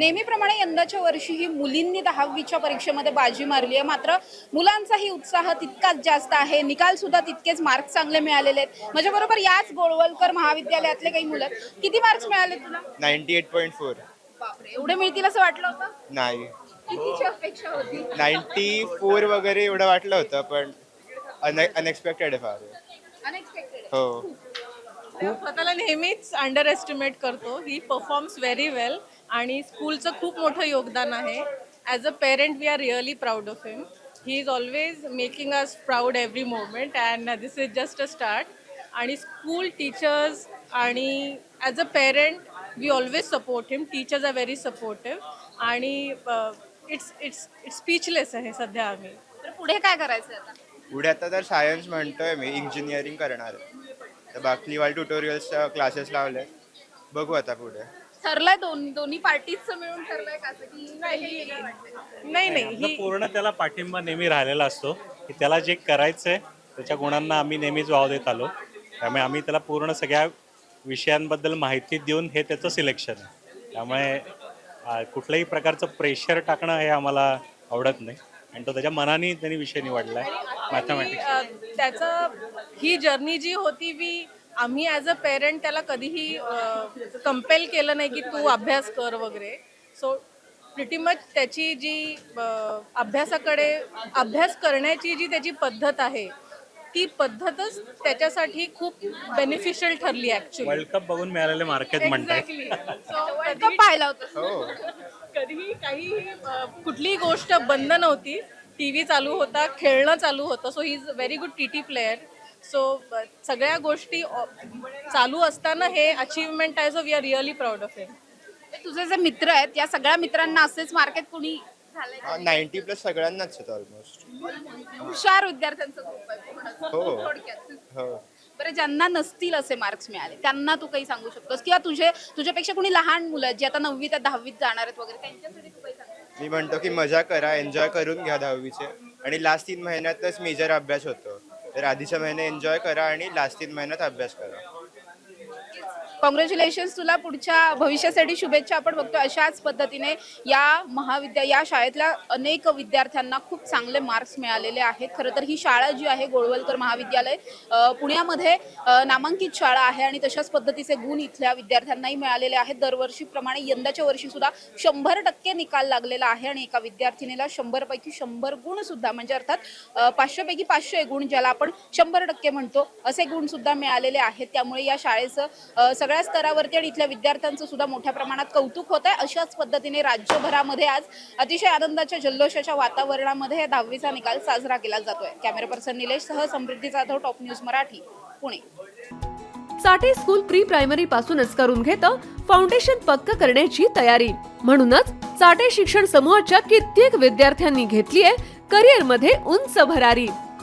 नेहमीप्रमाणे यंदाच्या वर्षी ही मुलींनी दहावीच्या परीक्षेमध्ये बाजी मारली आहे. मात्र मुलांचाही उत्साह तितकाच जास्त आहे. निकाल सुद्धा तितकेच मार्क चांगले मिळालेले आहेत. माझ्याबरोबर याच गोळवलकर महाविद्यालयातले काही मुलं आहेत. किती मार्क्स मिळाले तुला? Ninety eight point four. बापरे एवढे मिळतील असं वाटलं होतं? नाही. कितीची अपेक्षा होती? नाईन्टी फोर वगैरे एवढं वाटलं होतं पण अनएक्सपेक्टेड आहे फार. अनएक्सपेक्टेड हो. तो स्वतःला नेहमीच अंडर एस्टिमेट करतो. ही परफॉर्म्स व्हेरी वेल आणि स्कूलचं खूप मोठं योगदान आहे. As a parent we are really proud of him he is always making us proud every moment and this is just a start आणि स्कूल टीचर्स आणि as a parent we always support him teachers are very supportive आणि it's it's it's speechless आहे सध्या आम्ही. तर पुढे काय करायचं आता? पुढे आता तर सायन्स म्हणतोय मी इंजिनिअरिंग करणार आहे. तर बाकी वाल ट्युटोरियल्सच्या क्लासेस लावले. बघू आता पुढे. ठरलंय दोन दोन्ही पार्टीचं मिळून ठरलंय का असं की? नाही नाही आपला ही पूर्ण त्याला पाठिंबा नेहमी राहिलेला असतो की त्याला जे करायचंय त्याच्या गुणांना आम्ही नेहमीच वाव देत आलो. त्यामुळे आम्ही त्याला पूर्ण सगळ्या विषयांबद्दल माहिती देऊन हे त्याचं सिलेक्शन आहे. त्यामुळे कुठल्याही प्रकारचं प्रेशर टाकणं हे आम्हाला आवडत नाही. आणि तो त्याच्या मनाने त्यांनी विषय निवडला आहे मॅथमॅटिक्स अ, त्याचं ही जर्नी जी होती वी आम्ही ॲज अ पेरेंट त्याला कधीही कंपेल केलं नाही की तू अभ्यास कर वगैरे. सो प्रिटी मच त्याची जी अभ्यासाकडे अभ्यास करण्याची जी त्याची पद्धत आहे ती पद्धतच त्याच्यासाठी खूप बेनिफिशियल ठरली ॲक्च्युली वर्ल्ड कप बघून मिळालेले मार्क आहेत म्हणताय एक्झॅक्टली सो World Cup पाहिला होता. हो. कधीही काही कुठलीही गोष्ट बंद नव्हती. टी व्ही चालू होता खेळणं चालू होतं. So he is very good T T player so सगळ्या गोष्टी चालू असताना हे अचीवमेंट आहे so we are really proud of him तुझे जे मित्र आहेत या सगळ्या मित्रांना असेच मार्केट कुणी नाईन्टी प्लस सगळ्यांनाच आहेत ऑलमोस्ट हुशार विद्यार्थ्यांचं ग्रुप आहे. पूर्ण. हो. थोडक्यात. हो. बरं ज्यांना नसतील असे मार्क्स मिळाले त्यांना तू काही सांगू शकतोस? किंवा तुझे तुझ्यापेक्षा कोणी लहान मुलं आहेत, जे आता नववी त्या दहावीत जाणार आहेत वगैरे त्यांच्यासाठी तू काही सांग मी म्हणतो की मजा करा एन्जॉय करून घ्या दहावीचे. आणि लास्ट तीन महिन्यातच मेजर अभ्यास होतो. तर आधीचा महिना एन्जॉय करा आणि लास्ट तीन महिन्यात अभ्यास करा. कॉंग्रॅच्युलेशन तुला पुढच्या भविष्यासाठी शुभेच्छा. आपण बघतो अशाच पद्धतीने या महाविद्या या शाळेतल्या अनेक विद्यार्थ्यांना खूप चांगले मार्क्स मिळालेले आहेत. खरं तर ही शाळा जी आहे गोळवलकर महाविद्यालय पुण्यामध्ये नामांकित शाळा आहे आणि तशाच पद्धतीचे गुण इथल्या विद्यार्थ्यांनाही मिळालेले आहेत. दरवर्षीप्रमाणे यंदाच्या वर्षी सुद्धा शंभर टक्के निकाल लागलेला आहे आणि एका विद्यार्थिनीला शंभर पैकी शंभर गुण सुद्धा म्हणजे अर्थात पाचशेपैकी पाचशे गुण ज्याला आपण शंभर टक्के म्हणतो असे गुण सुद्धा मिळालेले आहेत. त्यामुळे या शाळेचं अ, सगळ्या स्तरावरती आणि इथल्या विद्यार्थ्यांचं सुद्धा मोठ्या प्रमाणात कौतुक होत आहे. अशाच पद्धतीने राज्यभरामध्ये आज अतिशय आनंदाच्या जल्लोषाच्या वातावरणामध्ये या दहावीचा निकाल साजरा केला जातोय. कॅमेरा पर्सन निलेश सह Samruddhi Jadhav top news Marathi Pune. Sathe school pre primary पासूनच करून घेतं फाउंडेशन पक्क करण्याची तयारी. म्हणूनच साठे शिक्षण समूहाच्या कित्येक विद्यार्थ्यांनी घेतलीये करिअरमध्ये उंच भरारी.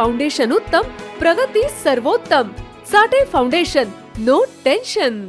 foundation Uttam Pragati Sarvottam Sathe foundation no tension